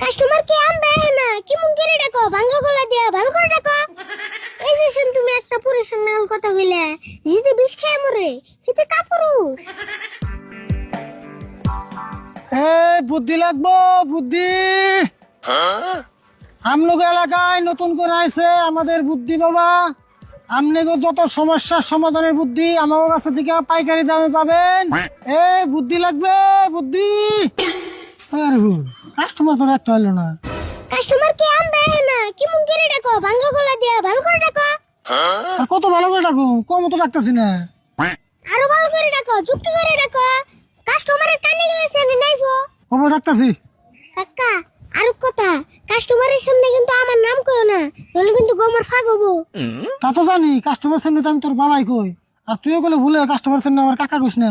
Customer কে আনবে না? কি মন করে ডাকো? ভাঙ্গা গলা দিয়া ভালো করে ডাকো। এই যে শুন তুমি একটা পুরুষের নাম কথা কইলে। জিতে বিষ খেয়ে মরে। সেটা কাপুরুষ। এ বুদ্ধি লাগবো বুদ্ধি। আমলোক এলাকায় নতুন করে আইছে আমাদের বুদ্ধি বাবা। আমনেগো যত সমস্যার সমাধানের বুদ্ধি আমার কাছে থেকে পাইকারি দামে পাবেন। এ বুদ্ধি লাগবে বুদ্ধি। আরে কাস্টমার তো রাখতে পারল না। কাস্টমার কে আনবে না? কি মন করে ডাকো? ভাঙ্গা গলা দিয়া ভালো করে ডাকো। আর কত ভালো করে ডাকুন কম তো ডাকতেছি না। আরও ভালো করে ডাকো চুক্তি করে ডাকো। কাস্টমারের কানে গেছে আমি নাইবো। কম ডাকতেছি। কাকা আর কথা। কাস্টমারের সামনে কিন্তু আমার নাম কইও না। নইলে কিন্তু গোমর ফাগ হব। তা তো জানি কাস্টমার সামনে তো আমি তোর বাবাই কই। আর তুইও গেলে ভুলে কাস্টমার সামনে আমার কাকা কইস না।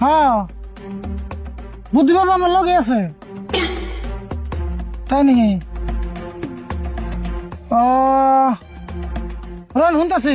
হ্যাঁ। বুদ্ধি বাবা আমার লগে আছে। তাই নাকি? ও শুনতাছি।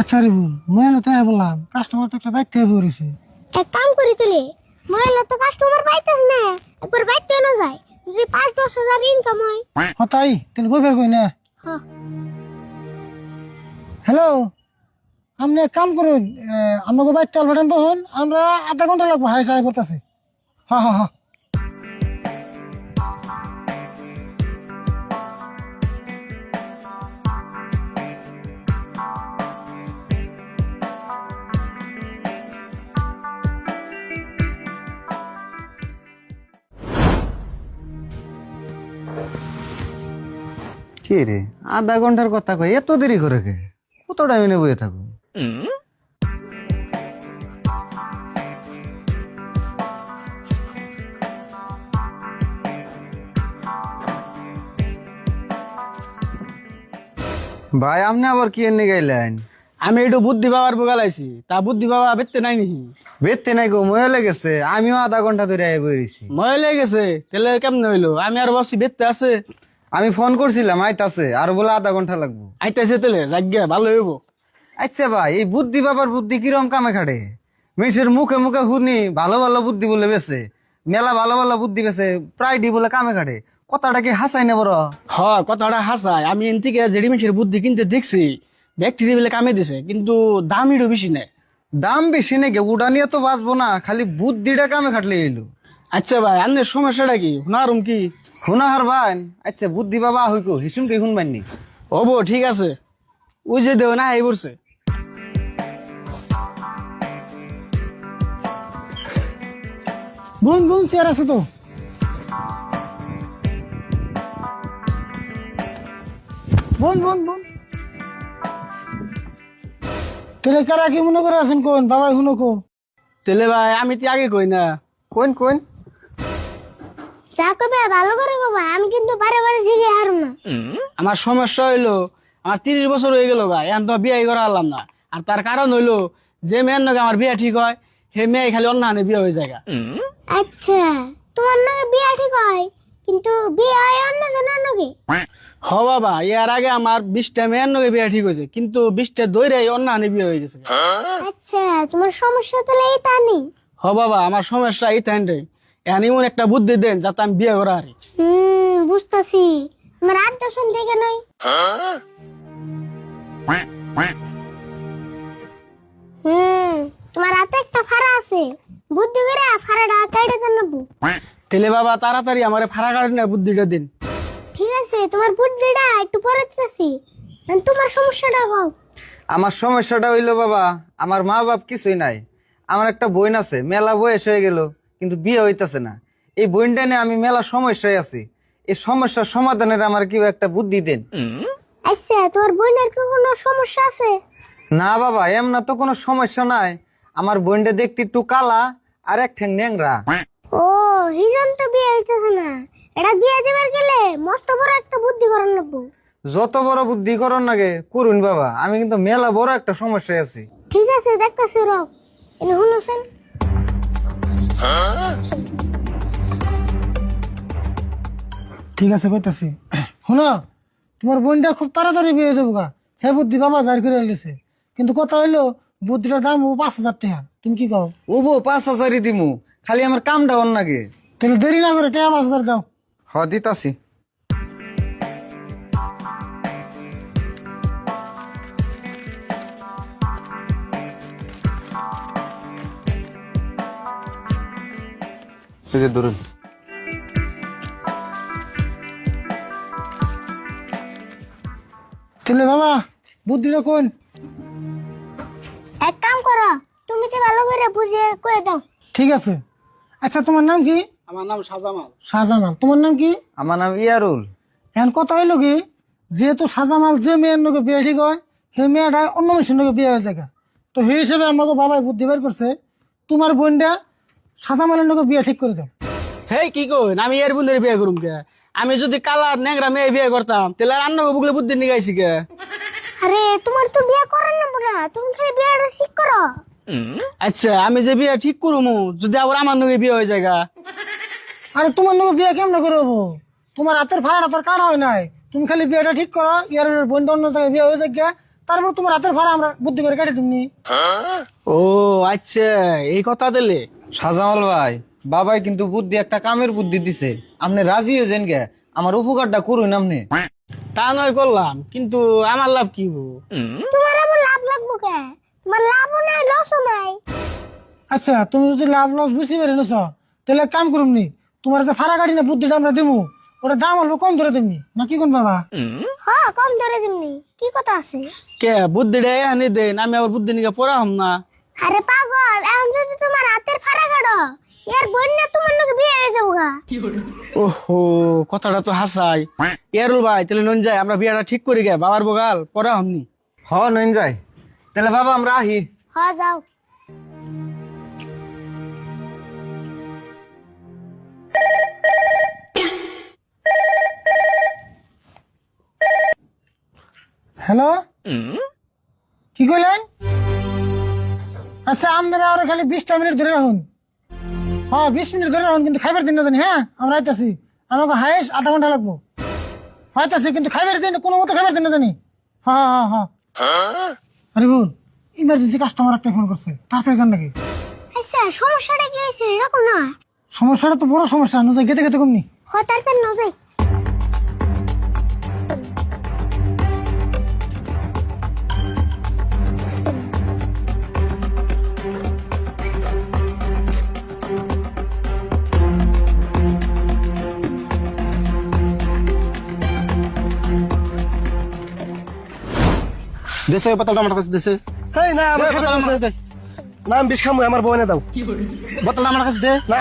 আচ্ছা রে বল মহিলা তাই বললাম কাস্টমার তো একটা দায়িত্ব হয়ে পড়েছে এক কাম করি তুলে মহিলা তো কাস্টমার পাইতেছ না একবার বাইতে না যায় যদি পাঁচ দশ হাজার ইনকাম হয়। হ তাই তাহলে বই ফের কই না। হ্যাঁ হ্যালো আপনি এক কাম করুন আমাকে বাইক চাল পাঠান তখন আমরা আধা ঘণ্টা লাগবো হাই সাহায্য করতেছি। হ্যাঁ হ্যাঁ হ্যাঁ কি রে? আধা ঘণ্টার কথা কই এত দেরি করে কে? কত টাইমে বয়ে থাকো? ভাই আপনি আবার কি এনে গাইলেন? আমি একটু বুদ্ধি বাবার বোগালাইছি তা বুদ্ধি বাবা বেতে নাই নি বেতে নাই গো ময়ে লেগেছে। আমিও আধা ঘণ্টা ধরে আই বইছি ময় লেগে গেছে তাহলে কেমন হইল? আমি আর ভাবছি বেতে আছে। আমি ফোন করছিলাম আইতাছে। আর বলে আধা ঘণ্টা লাগবো। আইতেছে তাহলে জাগ্যা ভালো হইব। আচ্ছা ভাই এই বুদ্ধি বাবার বুদ্ধি কিরম কামে খাটে মেয়েছের মুখে মুখে শুনি ভালো ভালো বুদ্ধি বলে বেছে। মেলা ভালো ভালো বুদ্ধি বেছে প্রায় ডি বলে কামে খাটে কথাটা কি হাসাই না বড়? হ কথাটা হাসায়। আমি এন থেকে জেডি মিশের বুদ্ধি কিনতে দেখছি ব্যাকটেরিয়া বলে কামে দিছে কিন্তু দাম একটু বেশি নেয় দাম বেশি নাকি উড়া নিয়ে তো বাঁচবো না খালি বুদ্ধিটা কামে খাটলে এলো। আচ্ছা ভাই আন্নের সমস্যাটা কি? হুনারুম কি? শুনা হার ভাই আচ্ছা বুদ্ধি বাবা হইকো হিসুম কে শুনবাননি হব ঠিক আছে। ওই যে দেও না এই বলছে। বোন বোন চেয়ার আছে তো। বোন বোন বোন তাহলে কারা কি মনে করে আছেন কোন? বাবাই শুনো কো। তাহলে ভাই আমি তো আগে কই না। কোন কোন? যা কবে ভালো করে কবা আমি কিন্তু বারে বারে জিগে হারুম না। আমার সমস্যা হইল আমার তিরিশ বছর হয়ে গেল গা এখন তো বিয়ে করা হলাম না। আর তার কারণ হইল যে মেয়ের নাকি আমার বিয়ে ঠিক হয় সেই মেয়ে খালি অন্য হানে বিয়ে হয়ে যায় গা। আচ্ছা তোমার নাকি বিয়া ঠিক হয় কিন্তু বিয়ে হয় অন্য জনের নাকি হ বাবা এর আগে আমার বিশটা মেয়ের নাকি বিয়ে ঠিক হয়েছে কিন্তু বিশটা দৈরে অন্য হানে বিয়ে হয়ে গেছে। আচ্ছা তোমার সমস্যা তাহলে এই তা নেই। হ বাবা আমার সমস্যা এই এখন এমন একটা বুদ্ধি দেন যাতে আমি বিয়ে করা হারি। হুম বুঝতেছি। তোমার আট দর্শন থেকে নয়। হুম। তোমার হাতে একটা ফাড়া আছে। বুদ্ধি করে ফাড়াটা কেটে দেন নেব। তাহলে বাবা তাড়াতাড়ি আমার ফাড়া কাটে না বুদ্ধিটা দিন। ঠিক আছে তোমার বুদ্ধিটা একটু পরে দিতেছি। তোমার সমস্যাটা কও। আমার সমস্যাটা হইল বাবা আমার মা বাপ কিছুই নাই। আমার একটা বোন আছে মেলা বয়স হয়ে গেল কিন্তু বিয়ে হইতাছে না। এই বোনটা নিয়ে আমি মেলা সমস্যায় আছি। এই সমস্যার সমাধানের আমার কি একটা বুদ্ধি দেন। আচ্ছা তোমার বোনের কি কোনো সমস্যা আছে? না বাবা এমন তো কোনো সমস্যা নাই। আমার বোনটা দেখতে একটু কালা আর এক ঠ্যাং ন্যাংরা। ও হিজন তো যাইতেছে না। এটা বিয়ে দেবার গেলে মস্ত বড় একটা বুদ্ধি করার নেব যত বড় বুদ্ধি করন নাগে করুন বাবা আমি কিন্তু মেলা বড় একটা সমস্যায় আছি। ঠিক আছে দেখতেছি রব এনে শুনুছেন ঠিক আছে কইতাছি। শোনো তোমার বোনটা খুব তাড়াতাড়ি বিয়ে যাব গা হে বুদ্ধি বাবা বের করে গেছে কিন্তু কথা হইল বুদ্ধিটার দাম ও পাঁচ হাজার টাকা। তুমি কি কও? ও বো পাঁচ হাজারই দিমু। খালি আমার কামটা অন নাগে। তাহলে দেরি না করে টাকা পাঁচ হাজার দাও। হ দিতাছি। এই যে ধরুন। তাহলে বাবা বুদ্ধিটা কোন? কয়ে দাও। ঠিক আছে। আচ্ছা তোমার নাম কি? আমার নাম সাজামাল শাহজামাল। তোমার নাম কি? আমার নাম ইয়ারুল। এখন কথা হইল কি? যেহেতু শাহজামাল যে মেয়ের লোকে বিয়ে ঠিক হয় সেই মেয়েটা অন্য মানুষের লোকে বিয়ে হয়ে যায় তো সেই হিসেবে আমাকে বাবাই বুদ্ধি বের করছে তোমার বোনটা শাহজামালের লোকে বিয়ে ঠিক করে দাও। হেই কি কই আমি এর বন্ধুরে বিয়ে করুম কে? আমি যদি কালার নেংরা মেয়ে বিয়ে করতাম তাহলে রান্না বুকলে বুদ্ধি নিগাইছি কে? আরে তোমার তো বিয়ে করার না। তুমি খালি বিয়েটা ঠিক করো। আচ্ছা আমি যে বিয়ে ঠিক করুমু যদি আবার আমার নগে বিয়ে হয়ে যায় আরে তোমার লোক বিয়ে কেমন করব? তোমার হাতের ভাড়াটা তোর কাটা হয় নাই। তুমি খালি বিয়েটা ঠিক করো ইয়ার অন্য জায়গায় বিয়ে হয়ে যায় তারপর তোমার হাতের ভাড়া আমরা বুদ্ধি করে কাটি তুমি ও আচ্ছা এই কথা দিলে। সাজামাল ভাই বাবাই কিন্তু বুদ্ধি একটা কামের বুদ্ধি দিছে। আপনি রাজি হয়েছেন গে? আমার উপকারটা করুন আপনি। তা নয় করলাম কিন্তু আমার লাভ কি হব? তোমার আবার লাভ লাগবো কে? তোমার লাভও নাই লসও নাই। আচ্ছা তুমি যদি লাভ লস বেশি বেড়ে নিছ তাহলে কাম করুন নি তোমার যে ভাড়া গাড়ি না বুদ্ধিটা আমরা দিমু ওটা দাম অল্প কম ধরে দিমনি না কি কোন বাবা? হ কম ধরে দিমনি কি কথা আছে? কে বুদ্ধি রে আনি দেন আমি আবার বুদ্ধি নিকে পড়া হম না। আরে পাগল এখন যদি তোমার হাতের ফাড়া কাটো এর বোন না তোমার নাকি বিয়ে হয়ে যাব গা। ওহো কথাটা তো হাসাই। ইয়ারুল ভাই তাহলে নন যাই আমরা বিয়েটা ঠিক করি গে বাবার বগাল পড়া হমনি হ নইন যাই। তাহলে বাবা আমরা আহি হ যাও হ্যালো কি কইলেন? আচ্ছা আমরা আরও খালি বিশটা মিনিট ধরে রাখুন। হ্যাঁ বিশ মিনিট ধরে রাখুন কিন্তু খাইবার দিন না জানি হ্যাঁ? আমরা আইতাছি আমাকে হাইস আধা ঘণ্টা লাগবো। হয়তাছি কিন্তু খাইবার দিন কোনো মতো খাইবার দিন না জানি। হ্যাঁ হ্যাঁ হ্যাঁ। আরে বোন ইমার্জেন্সি কাস্টমার একটা ফোন করছে তাড়াতাড়ি যান নাকি? আচ্ছা সমস্যাটা কি হয়েছে? এরকম না সমস্যাটা তো বড় সমস্যা নজাই গেতে গেতে কমনি হতার তারপর না দেশে বোতলটা আমার কাছে দেশে। হেই না আমার বোতল আমার কাছে দে না আমি বিষ খামু আমার বউনে দাও। বোতলটা আমার কাছে দে। না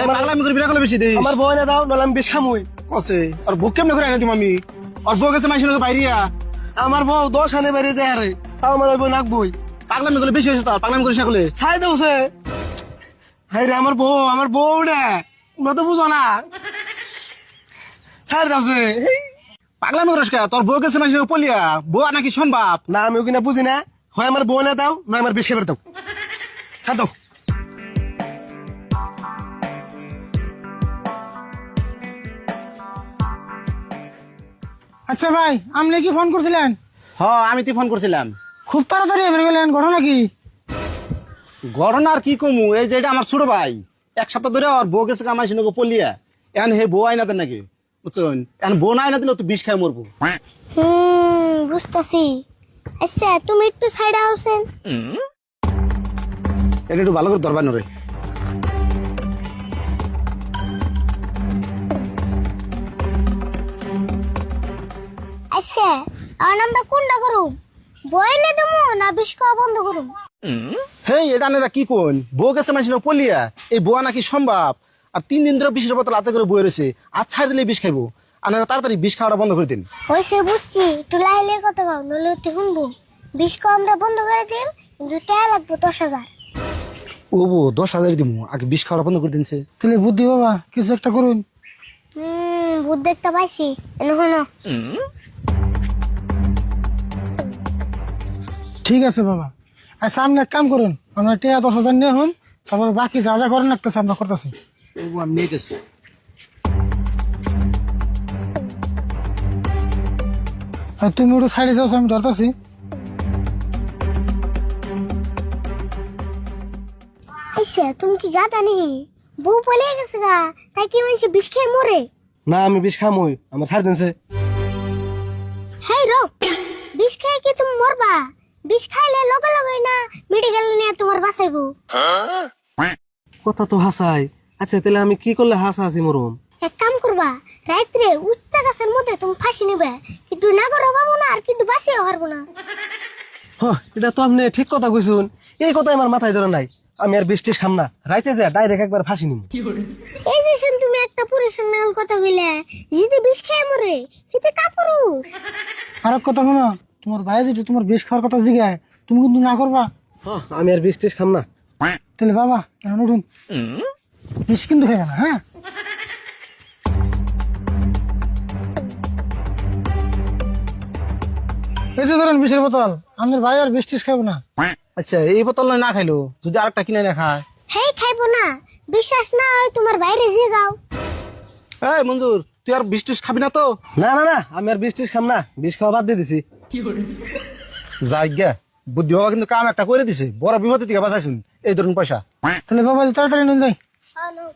এই পাগলামি করবি না করলে বেশি দে আমার বউনে দাও নাহলে আমি বিষ খামুই। কসে? আর বুক কেমনে করে এনে দিম আমি? আর বউ গেছে লোক বাইরিয়া আমার বউ দশ আনে বেরিয়ে যায় আরে। তাও আমার ওই বউ নাকবই পাগলামি করলে বেশি হয়েছে তো পাগলামি করিস না করলে। ছাই দেওছে হাই রে আমার বউ আমার বউ তোমরা তো বুঝো না। ছাড় দাওছে পাগলামি করিস কা? তোর বউ গেছে লোক পলিয়া বউ নাকি সম্ভব না আমি ওখানে বুঝি না। হয় আমার বউনে দাও না আমার বিষ খাবার দাও। ছাড় দাও। আচ্ছা ভাই আপনি কি ফোন করছিলেন? হ আমি তুই ফোন করছিলাম। খুব তাড়াতাড়ি বের গেলেন ঘটনা কি? ঘটনা আর কি কমু? এই যে এটা আমার ছোট ভাই। এক সপ্তাহ ধরে আর বউ গেছে কামাইছে নাকি পলিয়া এখন হে বউ আইনা দেন নাকি। বুঝছেন? এখন না দিলে তো বিষ খাই মরবো। হুম বুঝতেছি। আচ্ছা তুমি একটু সাইডে আসেন এটা একটু ভালো করে দরবার নরে আচ্ছা আর আমরা কোনটা করুম? বইলে দেবো না বিষ খাওয়া বন্ধ করুম? হেই এটা কি কোন বউ গেছে মাইছিল পলিয়া। এই বুয়া নাকি সম্ভব? আর তিন দিন ধরে বিষের বোতল হাতে করে বয়ে রয়েছে। আর ছাড় দিলে বিষ খাইবো। আপনারা তাড়াতাড়ি বিষ খাওয়াটা বন্ধ করে দিন। হয়েছে বুঝছি একটু লাইলে কত গাও নলে তুই শুনব। বিষ খাওয়া আমরা বন্ধ করে দিম কিন্তু টাকা লাগবো দশ হাজার। ও বউ দশ হাজার দিমু আগে বিষ খাওয়া বন্ধ করে দিনছে। তাহলে বুদ্ধি বাবা কিছু একটা করুন। হুম বুদ্ধি একটা পাইছি। এনে শোনো। ঠিক আছে বাবা। আর সামনে এক কাম করুন আমরা টিয়া দশ হাজার নিয়ে হন তারপর বাকি যা যা করেন একটা আমরা করতেছি। ও বউ আমি নিতেছি তুমি ওটা সাইডে যাও আমি ধরতেছি। আইসে তুমি কি গাদা নি বউ পলিয়ে গেছে গা তাই কি হয়েছে বিষ খেয়ে মরে? না আমি বিষ খামই আমার ছাড় দিনছে। হেই রো বিষ খেয়ে কি তুমি মরবা? বিষ খাইলে লগে লগে না মেডিকেল নিয়ে তোমার বাঁচাইবো। কথা তো হাসাই। আচ্ছা তাহলে আমি কি করলে হাসা হাসি মরম? এক কাম করবা রাত্রে উচ্চ গাছের মধ্যে তুমি ফাঁসি নিবে কিন্তু না করো পাবো না আর কিন্তু বাঁচিয়ে হারবো না। হ এটা তো আপনি ঠিক কথা কইছুন। এই কথা আমার মাথায় ধরে নাই। আমি আর বৃষ্টিস খাম না। রাইতে যা ডাইরেক্ট একবার ফাঁসি নিম। এই যে শুন তুমি একটা পুরুষের নাল কথা কইলে যদি বিষ খেয়ে মরে সেটা কা পুরুষ আর এক কথা শোনো তোমার ভাই যদি তোমার বেশ খাওয়ার কথা জিগায় তুমি কিন্তু না করবা। হ আমি আর বৃষ্টিস খাম না। তাহলে বাবা এখন উঠুন। কিন্তু হয়ে গেল হ্যাঁ? এই যে ধরেন বিষের বোতল আমাদের ভাই আর খাব না। আচ্ছা এই বোতল নয় না খাইলো যদি আরেকটা কিনে না খায়। হেই খাইবো না। বিশ্বাস না হয় তোমার বাইরে যে গাও এই মঞ্জুর তুই আর বিষ টিস খাবি না তো? না না না আমি আর বৃষ্টিস খাম না। বিষ খাওয়া বাদ দিয়ে দিছি। যাই গে বুদ্ধি বাবা কিন্তু কাম একটা করে দিছে। বড় বিপদের দিকে বাঁচাইছুন এই ধরুন পয়সা। তাহলে বাবা তাড়াতাড়ি নিয়ে যাই। হ্যালো